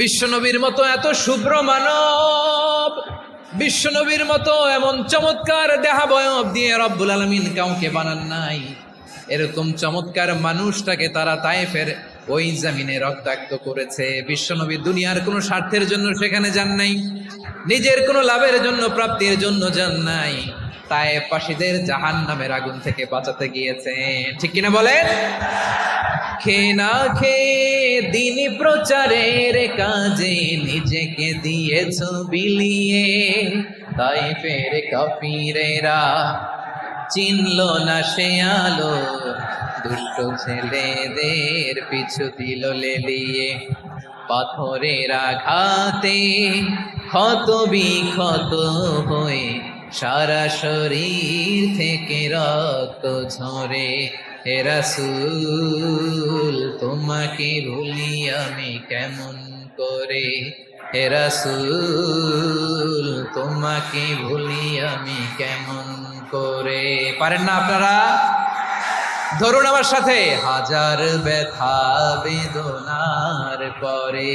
বিশ্বনবীর মতো এত শুভ্র মানব, বিশ্বনবীর মতো এমন চমৎকার দেহাবয়ব দিয়ে রব্বুল আলমিন কাউকে বানান নাই। এরকম চমৎকার মানুষটাকে তারা তায়েফের ওই জামিনে রক্তাক্ত করেছে। বিশ্বনবী দুনিয়ার কোনো স্বার্থের জন্য সেখানে যান নাই, নিজের কোনো লাভের জন্য, প্রাপ্তির জন্য যান নাই। তায়েফবাসীদের জাহান নামের আগুন থেকে বাঁচাতে গিয়েছেন। ঠিক কিনা বলেন? খে না খেয়ে দিন প্রচারের কাজে নিজেকে দিয়েছ বিলিয়ে। তাই ফের কাফিরেরা চিনল না সে আলো। দুষ্ট ছেলেদের পিছু দিল লেলিয়ে। পাথরের আঘাতে ক্ষত বিক্ষত হয়ে সারা শরীর থেকে রক্ত ঝরে। হে রাসূল, তোমাকে ভুলি আমি কেমন করে? হে রাসূল, তোমাকে ভুলি আমি কেমন করে? পারেন না আপনারা? ধরুন আমার সাথে। হাজার ব্যথা বেদনার পরে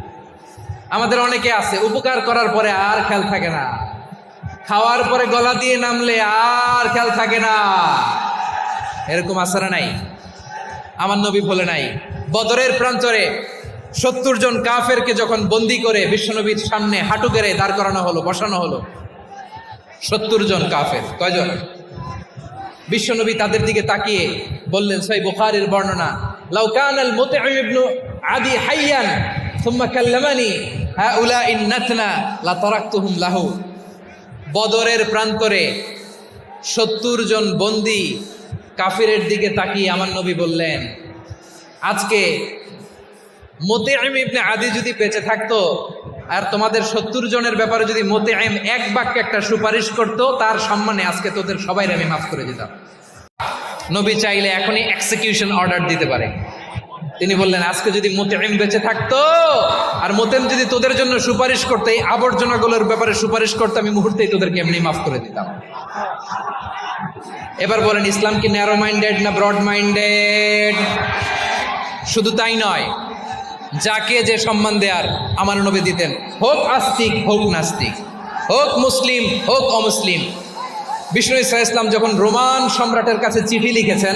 আমাদের অনেকে আছে, উপকার করার পরে আর খেয়াল থাকে না। খাওয়ার পরে গলা দিয়ে নামলে আর খেয়াল থাকে না। এরকম আসারা নাই। আমার নবী বলে নাই, বদরের প্রান্তরে সত্তর জন কাফেরকে যখন বন্দি করে বিশ্বনবীর সামনে হাঁটু গেড়ে দাঁড় করানো হলো, বসানো হলো, সত্তর জন কাফের, কয়জন? বিশ্বনবী তাদের দিকে তাকিয়ে বললেন সই বুখারের বর্ণনা লাউকান আল ইবনু আদি হাইয়ান থুম্মা কাল্লামানি হাউলা ইন নাতনা লা তারাকতুহুম লাহু। বদরের প্রান্তরে সত্তর জন বন্দি কাফিরের দিকে তাকিয়ে আমার নবী বললেন, আজকে মোতেআইম ইবনে আদি যদি বেঁচে থাকতো আর তোমাদের সত্তর জনের ব্যাপারে যদি মোতেআইম এক বাক্যে একটা সুপারিশ করত, তার সম্মানে আজকে তোদের সবাই আমি মাফ করে দিতাম। নবী চাইলে এখনই এক্সিকিউশন অর্ডার দিতে পারে। তিনি বললেন, আজকে যদি মোতেআইম বেঁচে থাকতো, আর মোতেম যদি তোদের জন্য সুপারিশ করতে, এই আবর্জনাগুলোর ব্যাপারে সুপারিশ করতে, আমি মুহূর্তেই তোদেরকে এমনি মাফ করে দিতাম। এবার বলেন, ইসলাম কি ন্যারো মাইন্ডেড না ব্রড মাইন্ডেড শুধু তাই নয়, যাকে যে সম্মান দেয়ার আমার নবী দিতেন, হোক আস্তিক, হোক নাস্তিক, হোক মুসলিম, হোক অমুসলিম। বিষ্ণু ইসা ইসলাম যখন রোমান সম্রাটের কাছে চিঠি লিখেছেন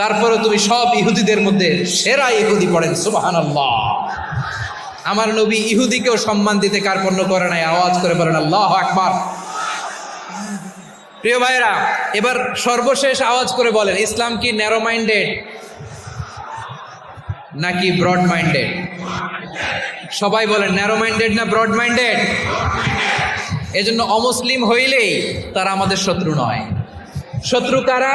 তারপরে তুমি সব ইহুদিদের মধ্যে সেরা ইহুদি পড়েন, সুবহানাল্লাহ। আমার নবী ইহুদিকেও সম্মান দিতে কার্পণ্য করে নাই, আওয়াজ করে বলেন, আল্লাহ আকবার। প্রিয় ভাইরা এবার সর্বশেষ আওয়াজ করে বলেন, ইসলাম কি ন্যারো মাইন্ডেড নাকি ব্রড মাইন্ডেড সবাই বলেন ন্যারো মাইন্ডেড না ব্রড মাইন্ডেড এজন্য অমুসলিম হইলেই তারা আমাদের শত্রু নয়। শত্রু কারা?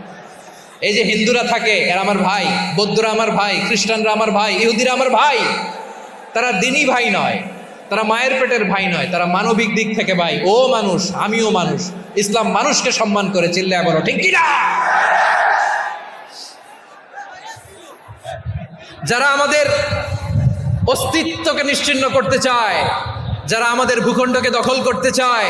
এই যে হিন্দুরা থাকে, এরা আমার ভাই, বৌদ্ধরা আমার ভাই, খ্রিস্টানরা আমার ভাই, ইহুদিরা আমার ভাই, তারা দিনই ভাই নয়, তারা মায়ের পেটের ভাই নয়, তারা মানবিক দিক থেকে ভাই। ও মানুষ, আমিও মানুষ। ইসলাম মানুষকে সম্মান করে, চিল্লায় বলো, ঠিক কিনা যারা আমাদের অস্তিত্বকে নিশ্চিন্ন করতে চায়, যারা আমাদের ভূখণ্ডকে দখল করতে চায়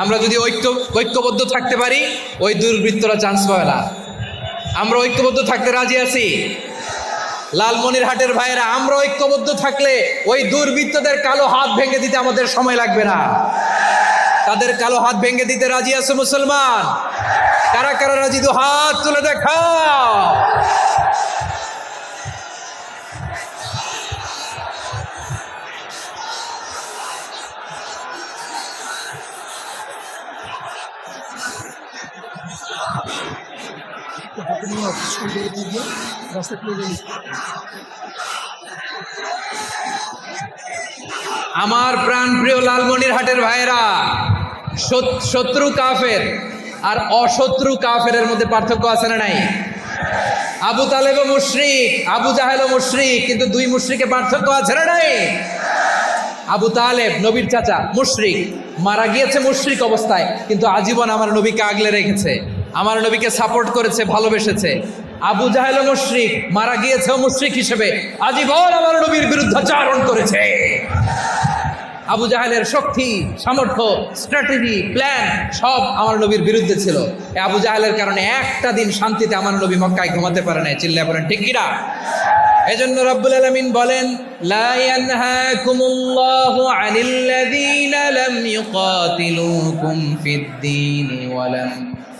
আমরা যদি ঐক্য, ঐক্যবদ্ধ থাকতে পারি, ওই দুর্বৃত্তরা চান্স পাবে না। আমরা ঐক্যবদ্ধ থাকতে রাজি আছি? লালমনিরহাটের ভাইয়েরা, আমরা ঐক্যবদ্ধ থাকলে ওই দুর্বৃত্তদের কালো হাত ভেঙে দিতে আমাদের সময় লাগবে না। তাদের কালো হাত ভেঙে দিতে রাজি আছে মুসলমান? কারা কারা রাজি? দু হাত তুলে দেখা আমার প্রাণ প্রিয় লালমনিরহাটের ভাইয়েরা, শত- শত্রু কাফের আর অশত্রু কাফেরের মধ্যে পার্থক্য আছে না নাই? আবু তালেব মুশরিক, আবু জাহেল মুশরিক, কিন্তু দুই মুশরিকে পার্থক্য আছে না নাই? আবু তালেব, নবীর চাচা, মুশরিক, মারা গিয়েছে মুশরিক অবস্থায়, কিন্তু আজীবন আমার নবীকে আগলে রেখেছে। আমার নবীকে সাপোর্ট করেছে, ভালোবেসেছে। আবু জাহেল মুশরিক মারা গিয়েছে মুশরিক হিসেবে। আজীবন আমার নবীর বিরুদ্ধাচারণ করেছে। আবু জাহেলের শক্তি, সামর্থ্য স্ট্র্যাটেজি প্ল্যান সব আমার নবীর বিরুদ্ধে ছিল। আবু জাহেলের কারণে একটা দিন শান্তিতে আমার নবী মক্কায় ঘুমাতে পারে না চিল্লা বলেন, ঠিক কিনা? এজন্য রব্বুল আলামিন বলেন আনিল্লাযীনা লাম ইউকাতিলুকুম ফিদ-দীন ওয়া লাম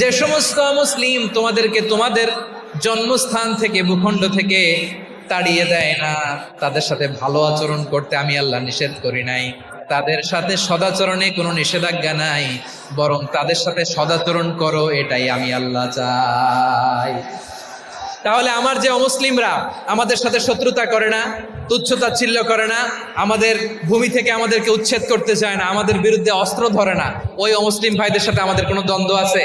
যে সমস্ত মুসলিম তোমাদেরকে তোমাদের জন্মস্থান থেকে, ভূখণ্ড থেকে তাড়িয়ে দেয় না, তাদের সাথে ভালো আচরণ করতে আমি আল্লাহ নিষেধ করি নাই। তাদের সাথে সদাচরণে কোনো নিষেধাজ্ঞা নাই, বরং তাদের সাথে সদাচরণ করো, এটাই আমি আল্লাহ চাই। তাহলে আমার যে অমুসলিমরা আমাদের সাথে শত্রুতা করে না তুচ্ছতাচ্ছিল্য করে না, আমাদের ভূমি থেকে আমাদেরকে উচ্ছেদ করতে চায় না, আমাদের বিরুদ্ধে অস্ত্র ধরে না, ওই অমুসলিম ভাইদের সাথে আমাদের কোনো দ্বন্দ্ব আছে?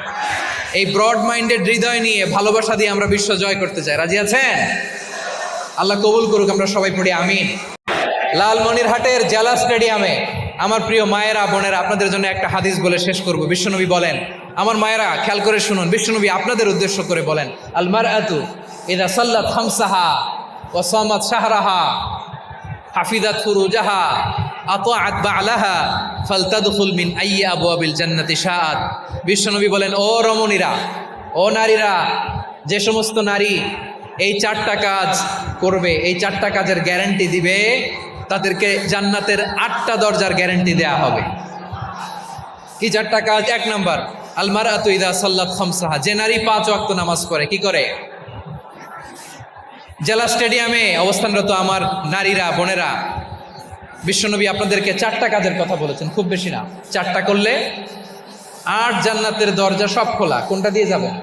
এই ব্রড মাইন্ডেড হৃদয় নিয়ে ভালোবাসা দিয়ে আমরা বিশ্ব জয় করতে চাই। রাজি আছেন? আল্লাহ কবুল করুক, আমরা সবাই পড়ি আমি আমিন। লালমনিরহাটের জেলা স্টেডিয়ামে আমার প্রিয় মায়েরা, বোনেরা, আপনাদের জন্য একটা হাদিস বলে শেষ করব। বিশ্বনবী বলেন, আমার মায়েরা, খেয়াল করে শুনুন, বিশ্বনবী আপনাদের উদ্দেশ্য করে বলেন আলমার আতু ইদা সাল্লাত হামসাহা ওসামাত শাহরাহা হাফিদাত ফুরুজাহা আতাআত বালাহা ফালতাদখুল মিন আইয়ি আবওয়াবিল জান্নাতি শাআত। বিশ্বনবী বলেন, ও রমণীরা, ও নারীরা, যে সমস্ত নারী এই চারটা কাজ করবে, এই চারটা কাজের গ্যারান্টি দিবে, তাদেরকে জান্নাতের আটটা দরজার গ্যারান্টি দেয়া হবে। কি চারটা কাজ? এক নাম্বার আলমার আতুইদা সাল্লাত খমসাহা। যে নারী পাঁচ ওয়াক্ত নামাজ পড়ে, কি করে? জেলা স্টেডিয়ামে অবস্থানরত আমার নারীরা, বোনেরা বিশ্বনবী আপনাদেরকে চারটা কাজের কথা বলেছেন, খুব বেশি না। চারটা করলে আট জান্নাতের দরজা সব খোলা। কোনটা দিয়ে যাবেন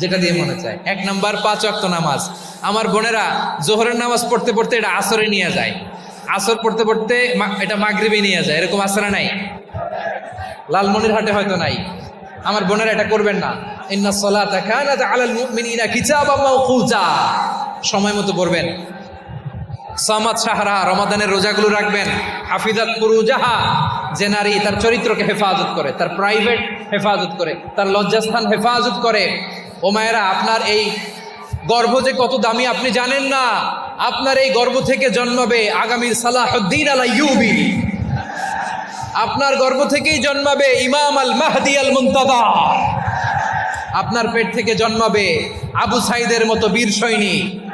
যেটা দিয়ে মনে চায়। এক নাম্বার, পাঁচ অক্ত নামাজ। আমার বোনেরা, জোহরের নামাজ পড়তে পড়তে এটা আসরে নিয়ে যায়। আসর পড়তে পড়তে এটা মাগরিবে নিয়ে যায়। এরকম আসরা নাই। লালমনির হাটে হয়তো নাই। আমার বোনেরা এটা করবেন না। ইন্না সলাতা কানাত আলাল মুমিনিনা কিতাবাম মাওকুতা সময় মতো পড়বেন। সামাদ সাহারা রমাদানের রোজাগুলো রাখবেন। হাফিজাত পুরুজাহা যে নারী তার চরিত্রকে হেফাজত করে, তার প্রাইভেট হেফাজত করে, তার লজ্জাস্থান হেফাজত করে। ও মায়েরা, আপনার এই গর্ভ যে কত দামি আপনি জানেন না। আপনার এই গর্ভ থেকে জন্মাবে আগামীর সালাহুদ্দিন আলা ইউবি আপনার গর্ভ থেকেই জন্মাবে ইমাম আল মাহদি আল মুন্তাদা আপনার পেট থেকে জন্মাবে আবু সাইদের মতো বীর সৈনিক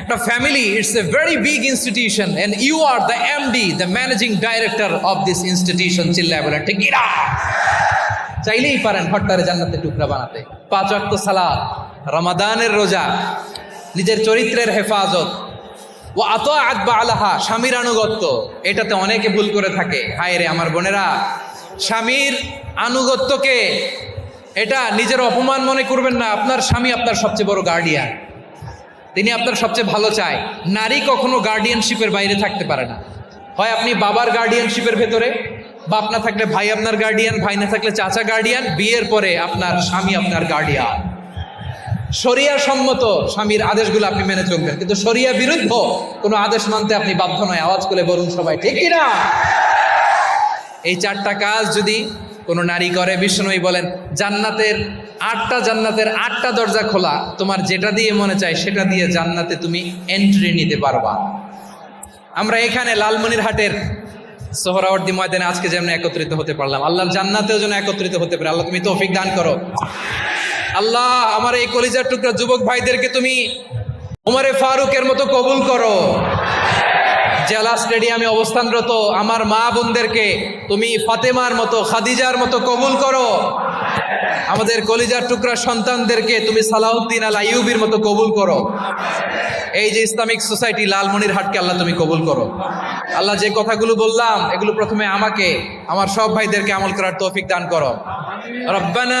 একটা family it's a very big institution and you are the MD the managing director of this institution চিল্লায় বলে, ঠিক চাইলেই পারেন ঘরটারে জান্নাতের টুকরা বানাতে। পাঁচ ওয়াক্ত সালাত, রমাদানের রোজা, নিজের চরিত্রের হেফাজত ও আত আতবা আলাহা স্বামীর আনুগত্য, এটাতে অনেকে ভুল করে থাকে। হায় রে আমার বোনেরা, স্বামীর আনুগত্যকে, এটা নিজের অপমান মনে করবেন না, আপনার স্বামী আপনার সবচেয়ে বড় গার্ডিয়ান তিনি আপনার সবচেয়ে ভালো চায়। নারী কখনো গার্ডিয়ানশিপের বাইরে থাকতে পারে না। হয় আপনি বাবার গার্ডিয়ানশিপের ভেতরে, বাপ না থাকলে ভাই আপনার গার্ডিয়ান ভাই না থাকলে চাচা গার্ডিয়ান বিয়ের পরে আপনার স্বামী আপনার গার্ডিয়ান শরিয়া সম্মত স্বামীর আদেশগুলো আপনি মেনে চলবেন। কিন্তু শরিয়া বিরুদ্ধ কোনো আদেশ মানতে আপনি বাধ্য নয়। আওয়াজ করে বলুন সবাই, ঠিক কিনা? এই চারটা কাজ যদি কোনো নারী করে, বিষ্ণুই বলেন, জান্নাতের আটটা জান্নাতের আটটা দরজা খোলা, তোমার যেটা দিয়ে মনে চায় সেটা দিয়ে জান্নাতে তুমি এন্ট্রি নিতে পারবা। আমরা এখানে লালমনির হাটের সোহরাওয়ার্দি ময়দানে আজকে যেমন একত্রিত হতে পারলাম, আল্লাহর জান্নাতেও যেন একত্রিত হতে পারে। আল্লাহ, তুমি তৌফিক দান করো। আল্লাহ, আমার এই কলিজার টুকরা যুবক ভাইদেরকে তুমি উমারে ফারুকের মতো কবুল করো। জেলা স্টেডিয়ামে অবস্থানরত আমার মা বোনদেরকে তুমি ফাতেমার মতো, খাদিজার মতো কবুল করো। আমাদের কলিজার টুকরা সন্তানদেরকে তুমি সালাউদ্দিন আল আইয়ুবির মতো কবুল করো। এই যে ইসলামিক সোসাইটি লালমনির হাটকে আল্লাহ তুমি কবুল করো। আল্লাহ যে কথাগুলো বললাম, এগুলো প্রথমে আমাকে, আমার সব ভাইদেরকে আমল করার তৌফিক দান করো। রব্বানা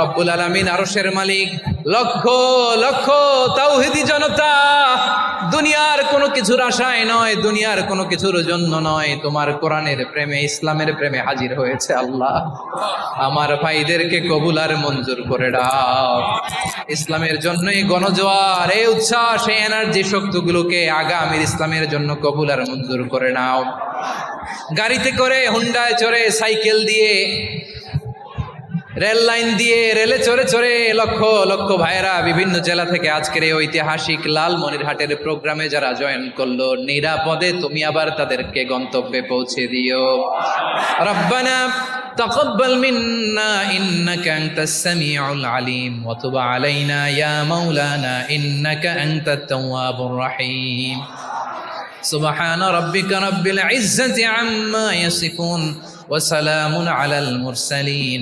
রব্বুল আলমিন আরশের মালিক, লক্ষ লক্ষ তাওহিদি জনতা, দুনিয়ার কোনো কিছুর আশায় নয়, দুনিয়ার কোনো কিছুর জন্য নয়, তোমার কোরআনের প্রেমে, ইসলামের প্রেমে হাজির হয়েছে আল্লাহ। আমার ভাইদেরকে কবুল আর মঞ্জুর করে দাও। ইসলামের জন্যই গণজোয়ার, এই উচ্ছ্বাস, এই এনার্জি শক্তিগুলোকে আগামীর ইসলামের জন্য কবুল আর মঞ্জুর করে নাও। গাড়িতে করে, হুন্ডায় চড়ে, সাইকেল দিয়ে রেল লাইন দিয়ে রেলে চড়ে চড়ে লক্ষ লক্ষ ভাইয়েরা বিভিন্ন জেলা থেকে আজকের এই ঐতিহাসিক লালমনিরহাটের প্রোগ্রামে যারা জয়েন করলো নিরাপদে তুমি আবার তাদেরকে গন্তব্যে পৌঁছে দিও রব্বানা تقبل منا إنك أنت السميع العليم وتب علينا يا مولانا إنك أنت التواب الرحيم سبحان ربك رب العزة عما يصفون وسلام على المرسلين